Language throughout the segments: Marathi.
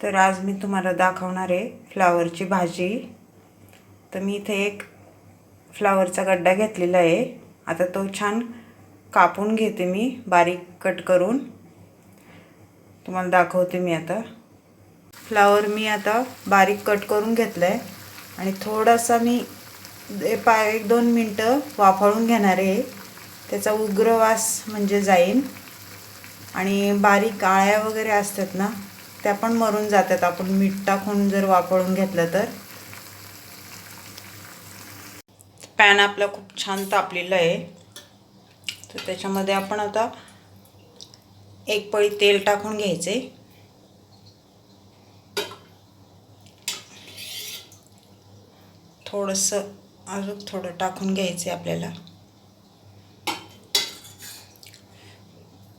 तर आज मी तुम्हाला दाखवणार आहे फ्लावरची भाजी. तर मी इथे एक फ्लावरचा गड्डा घेतलेला आहे. आता तो छान कापून घेते मी बारीक कट करून. तुम्हाला दाखवते मी आता. फ्लावर मी आता बारीक कट करून घेतला आहे आणि थोडासा मी पाय पा एक दोन मिनटं वाफाळून घेणार आहे. त्याचा उग्र वास म्हणजे जाईन. आणि बारीक आळ्या वगैरे असतात ना त्या पण मरून जातात. आपण मीठ टाकून जर वापरून घेतलं तर. पॅन आपला खूप छान तापलेलं आहे. तर त्याच्यामध्ये आपण आता एक पळी तेल टाकून घ्यायचे. थोडंसं अजून थोडं टाकून घ्यायचं आपल्याला.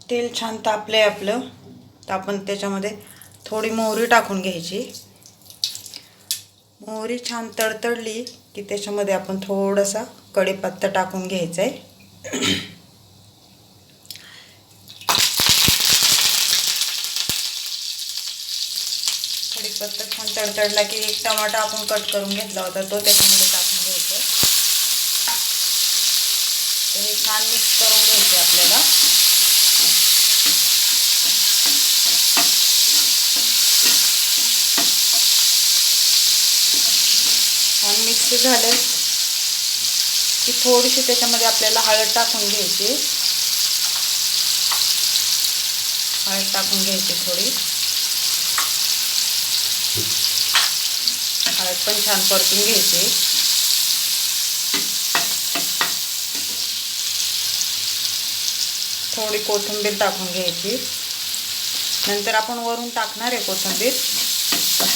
तेल छान तापलं आहे आपलं. तर आपण त्याच्यामध्ये थोडी मोहरी टाकून घ्यायची. मोहरी छान तडतडली की त्याच्यामध्ये आपण थोडासा कढीपत्ता टाकून घ्यायचा आहे कढीपत्ता छान तडतडला की एक टमाटा आपण कट करून घेतला होता तो त्याच्यामध्ये टाकून घ्यायचा हे छान मिक्स करून घ्यायचे आपल्याला. असं झालं की थोडीशी त्याच्यामध्ये आपल्याला हळद टाकून घ्यायची. हळद टाकून घ्यायची थोडी. हळद पण छान परतून घ्यायची. थोडी कोथिंबीर टाकून घ्यायची. नंतर आपण वरून टाकणार आहे कोथिंबीर.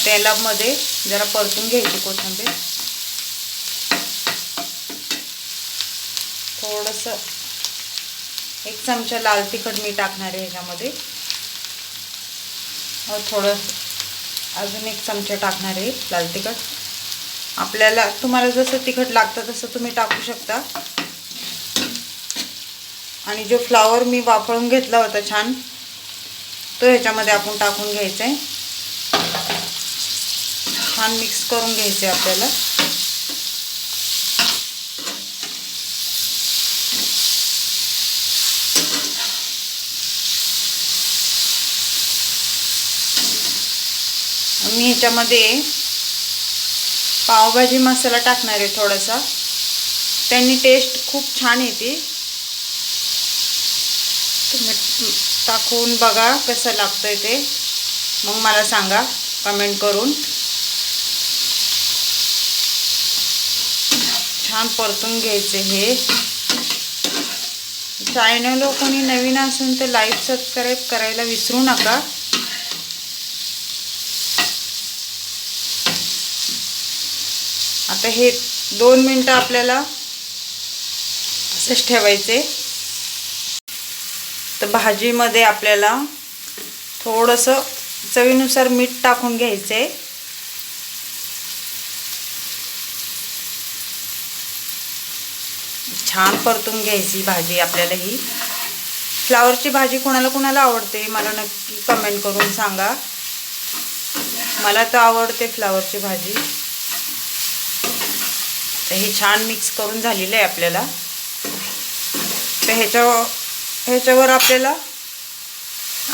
तेलामध्ये जरा परतून घ्यायची कोथिंबीर. थोडंसं एक चमचा लाल तिखट मी टाकणार आहे ह्याच्यामध्ये. हो, थोडं अजून एक चमचा टाकणार आहे लाल तिखट. आपल्याला तुम्हाला जसं तिखट लागतं तसं तुम्ही टाकू शकता. आणि जो फ्लावर मी वापरून घेतला होता छान तो ह्याच्यामध्ये आपण टाकून घ्यायचा आहे छान मिक्स करून घ्यायचं आहे आपल्याला. मी ह्याच्यामध्ये पावभाजी मसाला टाकणार आहे थोडासा. त्यांनी टेस्ट खूप छान येते. तुम्ही टाकून बघा कसं लागतंय ते. मग मला सांगा कमेंट करून. छान परतून घ्यायचे हे. चॅनल कोणी नवीन असेल तर लाईक सबस्क्राईब करायला विसरू नका. आता हे दोन मिनटं आपल्याला असंच ठेवायचे. तर भाजीमध्ये आपल्याला थोडंसं चवीनुसार मीठ टाकून घ्यायचं. आहे छान परतून घ्यायची भाजी आपल्याला ही. फ्लावरची भाजी कोणाला कोणाला आवडते मला नक्की कमेंट करून सांगा. मला तर आवडते फ्लावरची भाजी. तर हे छान मिक्स करून झालेलं आहे आपल्याला. तर ह्याच्या ह्याच्यावर आपल्याला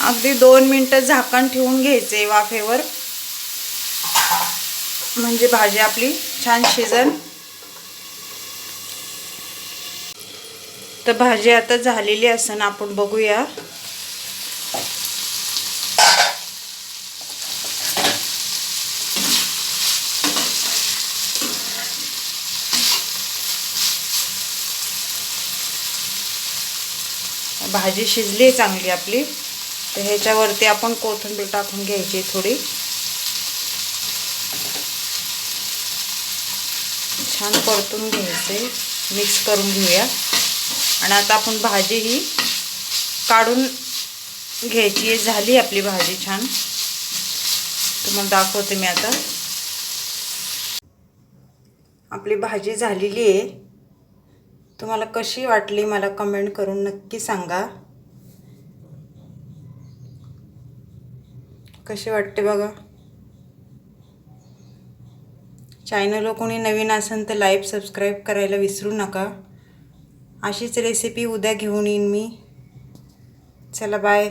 अगदी दोन मिनटं झाकण ठेवून घ्यायचे वाफेवर. म्हणजे भाजी आपली छान शिजन. तर भाजी आता झालेली असं आपण बघूया. भाजी शिजली आहे चांगली आपली. तर ह्याच्यावरती आपण कोथिंबीर टाकून घ्यायची थोडी. छान परतून घ्यायचे. मिक्स करून घेऊया. आणि आता आपण भाजी ही काढून घ्यायची झाली आपली भाजी छान. तुम्हाला दाखवते मी आता. आपली भाजी झालेली आहे. तुम्हाला कशी वाटली मला कमेंट करून नक्की सांगा. कशी वाटते बघा. चॅनलवर कोणी नवीन असेल तर लाईव्ह सबस्क्राईब करायला विसरू नका. अशीच रेसिपी उद्या घेऊन येईन मी. चला बाय